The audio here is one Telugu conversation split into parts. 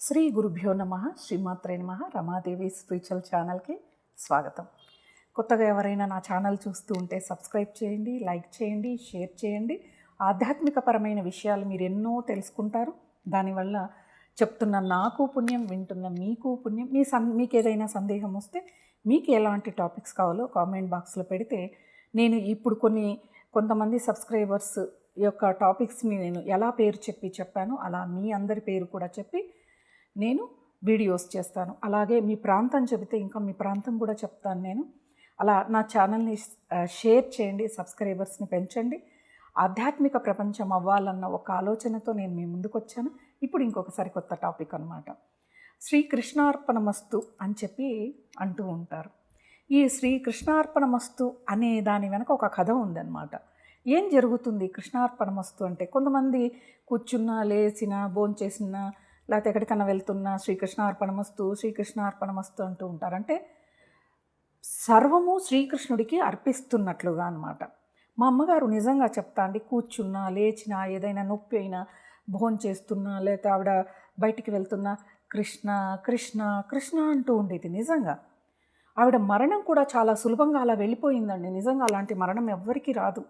శ్రీ గురుభ్యో నమ శ్రీమాత్రే నమ రమాదేవి స్పిరిచువల్ ఛానల్కి స్వాగతం. కొత్తగా ఎవరైనా నా ఛానల్ చూస్తూ ఉంటే సబ్స్క్రైబ్ చేయండి లైక్ చేయండి షేర్ చేయండి. ఆధ్యాత్మికపరమైన విషయాలు మీరు ఎన్నో తెలుసుకుంటారు. దానివల్ల చెప్తున్న నాకు పుణ్యం వింటున్న మీకు పుణ్యం మీ సన్ మీకు ఏదైనా సందేహం వస్తే మీకు ఎలాంటి టాపిక్స్ కావాలో కామెంట్ బాక్స్లో పెడితే నేను ఇప్పుడు కొన్ని కొంతమంది సబ్స్క్రైబర్స్ యొక్క టాపిక్స్ని నేను ఎలా పేరు చెప్పి చెప్పానో అలా మీ అందరి పేరు కూడా చెప్పి నేను వీడియోస్ చేస్తాను. అలాగే మీ ప్రాంతం చెబితే ఇంకా మీ ప్రాంతం కూడా చెప్తాను నేను. అలా నా ఛానల్ని షేర్ చేయండి సబ్స్క్రైబర్స్ని పెంచండి. ఆధ్యాత్మిక ప్రపంచం అవ్వాలన్న ఒక ఆలోచనతో నేను మీ ముందుకు వచ్చాను ఇప్పుడు ఇంకొకసారి కొత్త టాపిక్ అనమాట శ్రీ కృష్ణార్పణమస్తు అని చెప్పి అంటూ ఉంటారు. ఈ శ్రీ కృష్ణార్పణమస్తు అనే దాని వెనక ఒక కథ ఉందన్నమాట. ఏం జరుగుతుంది కృష్ణార్పణమస్తు అంటే కొంతమంది కూర్చున్నా లేచినా భోంచేసినా లేకపోతే ఎక్కడికన్నా వెళ్తున్నా శ్రీకృష్ణార్పణమస్తు శ్రీకృష్ణార్పణమస్తు అంటూ ఉంటారు. అంటే సర్వము శ్రీకృష్ణుడికి అర్పిస్తున్నట్లుగా అనమాట మా అమ్మగారు నిజంగా చెప్తా అండి కూర్చున్నా లేచినా ఏదైనా నొప్పి అయినా భోన్ చేస్తున్నా లేకపోతే ఆవిడ బయటికి వెళ్తున్నా కృష్ణ కృష్ణ కృష్ణ అంటూ ఉండేది నిజంగా. ఆవిడ మరణం కూడా చాలా సులభంగా అలా వెళ్ళిపోయిందండి. నిజంగా అలాంటి మరణం ఎవ్వరికీ రాదు.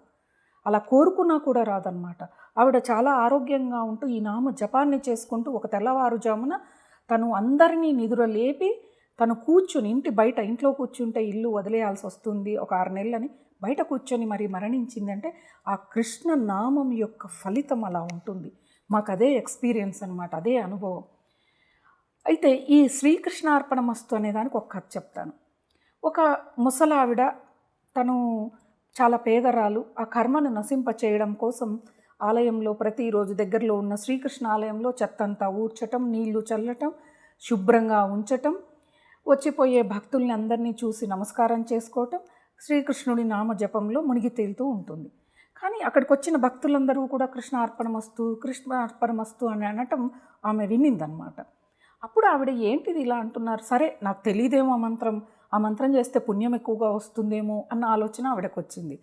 అలా కోరుకున్నా కూడా రాదనమాట ఆవిడ చాలా ఆరోగ్యంగా ఉంటూ ఈ నామ జపాన్ని చేసుకుంటూ ఒక తెల్లవారుజామున తను అందరినీ నిదుర లేపి తను కూర్చుని ఇంటి బయట ఇంట్లో కూర్చుంటే ఇల్లు వదిలేయాల్సి వస్తుంది ఒక ఆరు నెలలని బయట కూర్చొని మరి మరణించిందంటే ఆ కృష్ణ నామం యొక్క ఫలితం అలా ఉంటుంది. మాకు అదే ఎక్స్పీరియన్స్ అనమాట అదే అనుభవం. అయితే ఈ శ్రీకృష్ణార్పణమస్తు అనే దానికి ఒక కథ చెప్తాను. ఒక ముసలావిడ తను చాలా పేదరాలు ఆ కర్మను నశింప చేయడం కోసం ఆలయంలో ప్రతిరోజు దగ్గరలో ఉన్న శ్రీకృష్ణ ఆలయంలో చెత్తంతా ఊడ్చటం నీళ్ళు చల్లటం శుభ్రంగా ఉంచటం వచ్చిపోయే భక్తుల్ని అందరినీ చూసి నమస్కారం చేసుకోవటం శ్రీకృష్ణుడి నామ జపంలో మునిగి తేలుతూ ఉంటుంది. కానీ అక్కడికి వచ్చిన భక్తులందరూ కూడా కృష్ణ అర్పణమస్తు కృష్ణ అర్పణమస్తు అని అనటం ఆమె వినిందనమాట. అప్పుడు ఆవిడ ఏంటిది ఇలా అంటున్నారు? సరే నాకు తెలియదేమో మంత్రం. ఆ మంత్రం చేస్తే పుణ్యం ఎక్కువగా వస్తుందేమో అన్న ఆలోచన ఆవిడకు వచ్చింది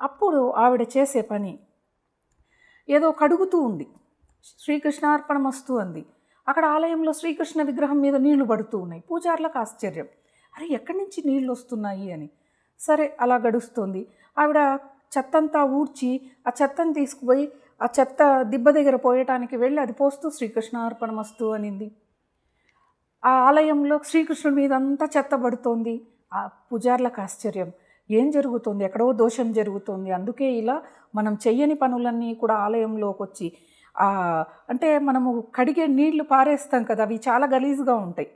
అప్పుడు ఆవిడ చేసే పని ఏదో కడుగుతూ ఉంది. శ్రీకృష్ణార్పణమస్తు అంది. అక్కడ ఆలయంలో శ్రీకృష్ణ విగ్రహం మీద నీళ్ళు పడుతూ ఉన్నాయి. పూజార్లకు ఆశ్చర్యం. అరే ఎక్కడి నుంచి నీళ్ళు వస్తున్నాయి అని. సరే అలా గడుస్తుంది. ఆవిడ చెత్తంతా ఊడ్చి ఆ చెత్తను తీసుకుపోయి ఆ చెత్త దిబ్బ దగ్గర పోయటానికి వెళ్ళి అది పోస్తూ శ్రీకృష్ణార్పణమస్తు అనింది. ఆ ఆలయంలో శ్రీకృష్ణుడి మీద అంతా చెత్తబడుతోంది. ఆ పూజార్లకు ఆశ్చర్యం. ఏం జరుగుతుంది? ఎక్కడో దోషం జరుగుతుంది. అందుకే ఇలా మనం చెయ్యని పనులన్నీ కూడా ఆలయంలోకి వచ్చి అంటే మనము కడిగే నీళ్ళు పారేస్తాం కదా అవి చాలా గలీజ్గా ఉంటాయి.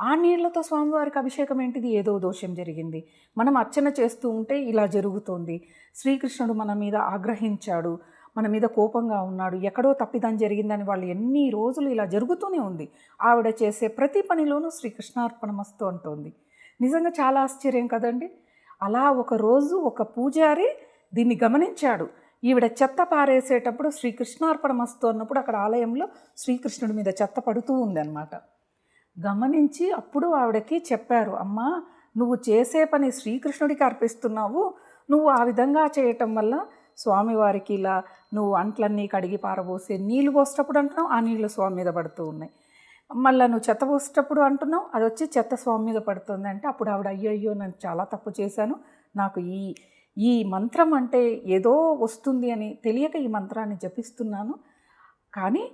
ఆ నీళ్ళతో స్వామివారికి అభిషేకం ఏంటిది? ఏదో దోషం జరిగింది. మనం అర్చన చేస్తూ ఉంటే ఇలా జరుగుతోంది. శ్రీకృష్ణుడు మన మీద ఆగ్రహించాడు. మన మీద కోపంగా ఉన్నాడు ఎక్కడో తప్పిదం జరిగిందని వాళ్ళు ఎన్ని రోజులు ఇలా జరుగుతూనే ఉంది. ఆవిడ చేసే ప్రతి పనిలోనూ శ్రీకృష్ణార్పణమస్తు అంటోంది. నిజంగా చాలా ఆశ్చర్యం కదండి. అలా ఒక రోజు ఒక పూజారి దీన్ని గమనించాడు. ఈవిడ చెత్త పారేసేటప్పుడు శ్రీకృష్ణార్పణమస్తు అన్నప్పుడు అక్కడ ఆలయంలో శ్రీకృష్ణుడి మీద చెత్త పడుతూ ఉందన్నమాట. గమనించి అప్పుడు ఆవిడకి చెప్పారు అమ్మా నువ్వు చేసే పని శ్రీకృష్ణుడికి అర్పిస్తున్నావు. నువ్వు ఆ విధంగా చేయటం వల్ల స్వామివారికి ఇలా నువ్వు అంట్లన్నీ కడిగి పారబోసే నీళ్ళు పోసేటప్పుడు అంటున్నావు ఆ నీళ్ళు స్వామి మీద పడుతూ ఉన్నాయి. మళ్ళీ నువ్వు చెత్త పోసేటప్పుడు అంటున్నావు అది వచ్చి చెత్త స్వామి మీద పడుతుంది అంటే అప్పుడు ఆవిడ అయ్యో అయ్యో నేను చాలా తప్పు చేశాను. నాకు ఈ ఈ మంత్రం అంటే ఏదో వస్తుంది అని తెలియక ఈ మంత్రాన్ని జపిస్తున్నాను. కానీ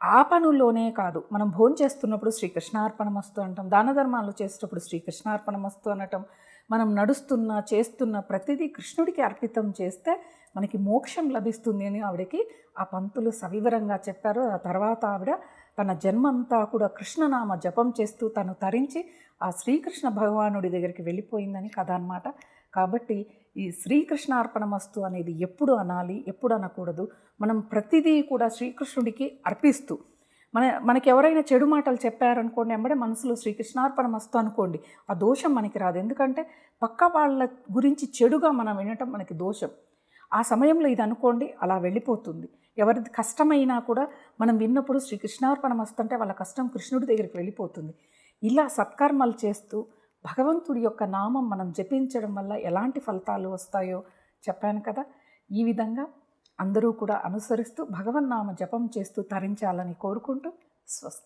ఆ పనుల్లోనే కాదు మనం భోజనం చేస్తున్నప్పుడు శ్రీకృష్ణార్పణమస్తు అంటాం దాన ధర్మాలు చేసేటప్పుడు శ్రీకృష్ణార్పణమస్తు అనటం మనం నడుస్తున్న చేస్తున్న ప్రతిదీ కృష్ణుడికి అర్పితం చేస్తే మనకి మోక్షం లభిస్తుంది అని ఆవిడకి ఆ పంతులు సవివరంగా చెప్పారు. ఆ తర్వాత ఆవిడ తన జన్మంతా కూడా కృష్ణనామ జపం చేస్తూ తను తరించి ఆ శ్రీకృష్ణ భగవానుడి దగ్గరికి వెళ్ళిపోయిందని కథ అనమాట కాబట్టి ఈ శ్రీకృష్ణార్పణమస్తు అనేది ఎప్పుడు అనాలి ఎప్పుడు అనకూడదు. మనం ప్రతిదీ కూడా శ్రీకృష్ణుడికి అర్పిస్తూ మన మనకి ఎవరైనా చెడు మాటలు చెప్పారనుకోండి వెంబడే మనసులో శ్రీకృష్ణార్పణమస్తు అనుకోండి ఆ దోషం మనకి రాదు. ఎందుకంటే పక్క వాళ్ళ గురించి చెడుగా మనం వినటం మనకి దోషం. ఆ సమయంలో ఇది అనుకోండి అలా వెళ్ళిపోతుంది. ఎవరిది కష్టమైనా కూడా మనం విన్నప్పుడు శ్రీకృష్ణార్పణమస్తు అంటే వాళ్ళ కష్టం కృష్ణుడి దగ్గరికి వెళ్ళిపోతుంది. ఇలా సత్కర్మలు చేస్తూ భగవంతుడి యొక్క నామం మనం జపించడం వల్ల ఎలాంటి ఫలితాలు వస్తాయో చెప్పాను కదా. ఈ విధంగా అందరూ కూడా అనుసరిస్తూ భగవన్నామ జపం చేస్తూ తరించాలని కోరుకుంటూ స్వస్తి.